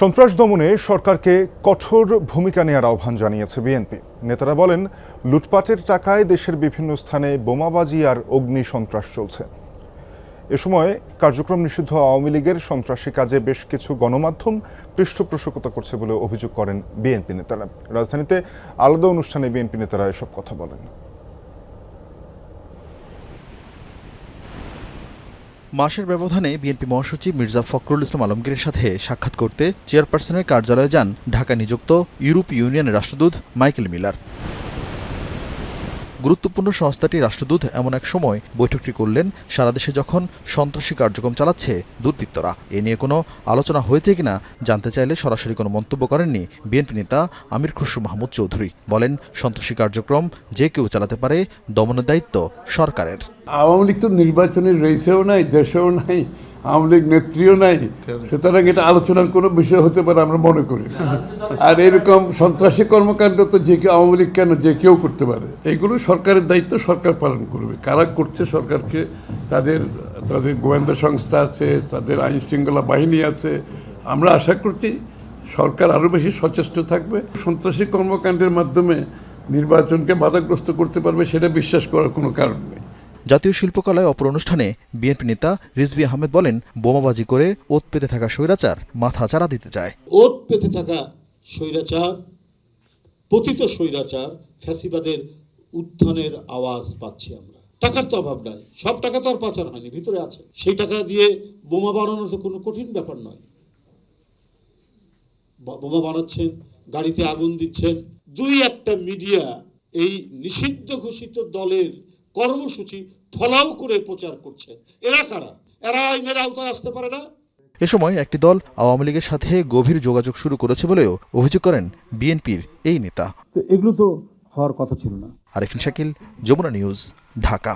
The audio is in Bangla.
সন্ত্রাস দমনে সরকারকে কঠোর ভূমিকা নেওয়ার আহ্বান জানিয়েছে বিএনপি। নেতারা বলেন, লুটপাটের টাকায় দেশের বিভিন্ন স্থানে বোমাবাজি আর অগ্নি সন্ত্রাস চলছে। এ সময় কার্যক্রম নিষিদ্ধ আওয়ামী লীগের সন্ত্রাসী কাজে বেশ কিছু গণমাধ্যম পৃষ্ঠপোষকতা করছে বলে অভিযোগ করেন বিএনপি নেতারা। রাজধানীতে আলাদা অনুষ্ঠানে বিএনপি নেতারা এসব কথা বলেন। মাসের ব্যবধানে বিএনপি মহাসচিব মির্জা ফখরুল ইসলাম আলমগীরের সাথে সাক্ষাৎ করতে চেয়ারপারসনের কার্যালয়ে যান ঢাকা নিযুক্ত ইউরোপ ইউনিয়নের রাষ্ট্রদূত মাইকেল মিলার। গুরুত্বপূর্ণ সংস্থাটি রাষ্ট্রদূত এমন এক সময় বৈঠকটি করলেন, সারা দেশে যখন সন্ত্রাসী কার্যক্রম চালাচ্ছে দুর্বৃত্তরা। এ নিয়ে কোনো আলোচনা হয়েছে কিনা জানতে চাইলে সরাসরি কোনো মন্তব্য করেননি বিএনপি নেতা আমির খুসরু মাহমুদ চৌধুরী। বলেন, সন্ত্রাসী কার্যক্রম যে কেউ চালাতে পারে দমনের দায়িত্ব সরকারের। আওয়ামী লীগ তো নির্বাচনের রেসেও নাই, দেশেও নাই আওয়ামী লীগ নেত্রীও নাই। সুতরাং এটা আলোচনার কোনো বিষয় হতে পারে আমরা মনে করি। আর এরকম সন্ত্রাসী কর্মকাণ্ড তো যে কেউ আওয়ামী লীগ কেন যে কেউ করতে পারে? এইগুলো সরকারের দায়িত্ব সরকার পালন করবে। কারা করছে সরকারকে? তাদের তাদের গোয়েন্দা সংস্থা আছে তাদের আইন শৃঙ্খলা বাহিনী আছে। আমরা আশা করছি সরকার আরও বেশি সচেষ্ট থাকবে। সন্ত্রাসী কর্মকাণ্ডের মাধ্যমে নির্বাচনকে বাধাগ্রস্ত করতে পারবে সেটা বিশ্বাস করার কোনো কারণ নেই। জাতীয় শিল্পকলায় অপর অনুষ্ঠানে বিএনপি নেতা রিজভি আহমেদ বলেন, বোমাবাজি করে ওত পেতে থাকা স্বৈরাচার মাথা চারা দিতে চায়। ওত পেতে থাকা স্বৈরাচার, পতিত স্বৈরাচার, ফ্যাসিবাদের উত্থানের আওয়াজ পাচ্ছি আমরা। টাকার তো অভাব নাই, সব টাকা তো আর পাচার হয়নি, ভিতরে আছে। সেই টাকা দিয়ে বোমা বানানো তো কোনো কঠিন ব্যাপার নয়। বোমা বানাচ্ছেন, গাড়িতে আগুন দিচ্ছেন। দুই একটা মিডিয়া এই নিষিদ্ধ ঘোষিত দলের কর্মসূচি ফলাও করে প্রচার করছেন এরা কারা? এরা আইনের আওতায় আসতে পারে না? এ সময় একটি দল আওয়ামী লীগের সাথে গভীর যোগাযোগ শুরু করেছে বলেও অভিযোগ করেন বিএনপির এই নেতা। তো এগুলো তো হওয়ার কথা ছিল না। আরিফিন শাকিল যমুনা নিউজ ঢাকা।